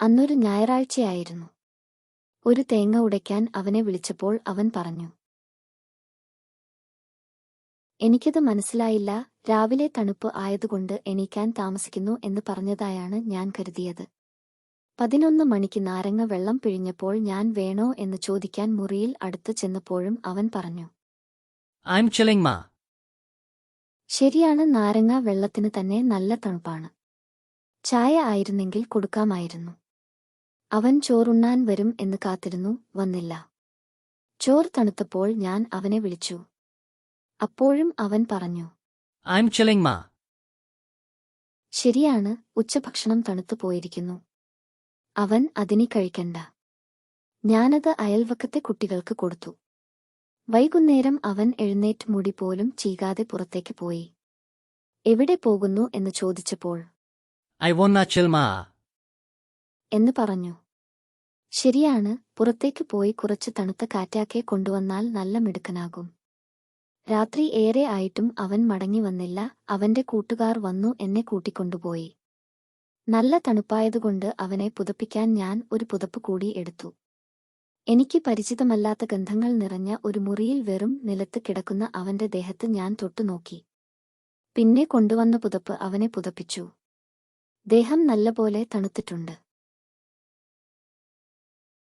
അന്നൊരു ഞായറാഴ്ചയായിരുന്നു. ഒരു തേങ്ങ ഉടയ്ക്കാൻ അവനെ വിളിച്ചപ്പോൾ അവൻ പറഞ്ഞു എനിക്കത് മനസ്സിലായില്ല. രാവിലെ തണുപ്പ് ആയതുകൊണ്ട് എണീക്കാൻ താമസിക്കുന്നു എന്ന് പറഞ്ഞതായാണ് ഞാൻ കരുതിയത്. പതിനൊന്ന് മണിക്ക് നാരങ്ങ വെള്ളം പിഴിഞ്ഞപ്പോൾ ഞാൻ വേണോ എന്ന് ചോദിക്കാൻ മുറിയിൽ അടുത്തു ചെന്നപ്പോഴും അവൻ പറഞ്ഞു I'm chilling, Ma. ശരിയാണ് നാരങ്ങ വെള്ളത്തിന് തന്നെ നല്ല തണുപ്പാണ്. ചായ ആയിരുന്നെങ്കിൽ കൊടുക്കാമായിരുന്നു. അവൻ ചോറുണ്ണാൻ വരും എന്ന് കാത്തിരുന്നു വന്നില്ല. ചോർ തണുത്തപ്പോൾ ഞാൻ അവനെ വിളിച്ചു. അപ്പോഴും അവൻ പറഞ്ഞു മാ ശരിയാണ് ഉച്ചഭക്ഷണം തണുത്തു പോയിരിക്കുന്നു. അവൻ അതിനി കഴിക്കണ്ട. ഞാനത് അയൽവക്കത്തെ കുട്ടികൾക്ക് കൊടുത്തു. വൈകുന്നേരം അവൻ എഴുന്നേറ്റ് മുടി പോലും ചീകാതെ പുറത്തേക്ക് പോയി. എവിടെ പോകുന്നു? എന്ന് ചോദിച്ചപ്പോൾ ഐ. എന്ന് പറഞ്ഞു. ശരിയാണ് പുറത്തേക്ക് പോയി കുറച്ച് തണുത്ത കാറ്റാക്കെ കൊണ്ടുവന്നാൽ നല്ല മിടുക്കനാകും. രാത്രി ഏറെ ആയിട്ടും അവൻ മടങ്ങി വന്നില്ല അവന്റെ കൂട്ടുകാർ വന്നു എന്നെ കൂട്ടിക്കൊണ്ടുപോയി. നല്ല തണുപ്പായതുകൊണ്ട് അവനെ പുതപ്പിക്കാൻ ഞാൻ ഒരു പുതപ്പ് കൂടി എടുത്തു. എനിക്ക് പരിചിതമല്ലാത്ത ഗന്ധങ്ങൾ നിറഞ്ഞ ഒരു മുറിയിൽ വെറും നിലത്ത് കിടക്കുന്ന അവന്റെ ദേഹത്ത് ഞാൻ തൊട്ടുനോക്കി പിന്നെ കൊണ്ടുവന്ന പുതപ്പ് അവനെ പുതപ്പിച്ചു. ദേഹം നല്ലപോലെ തണുത്തിട്ടുണ്ട്.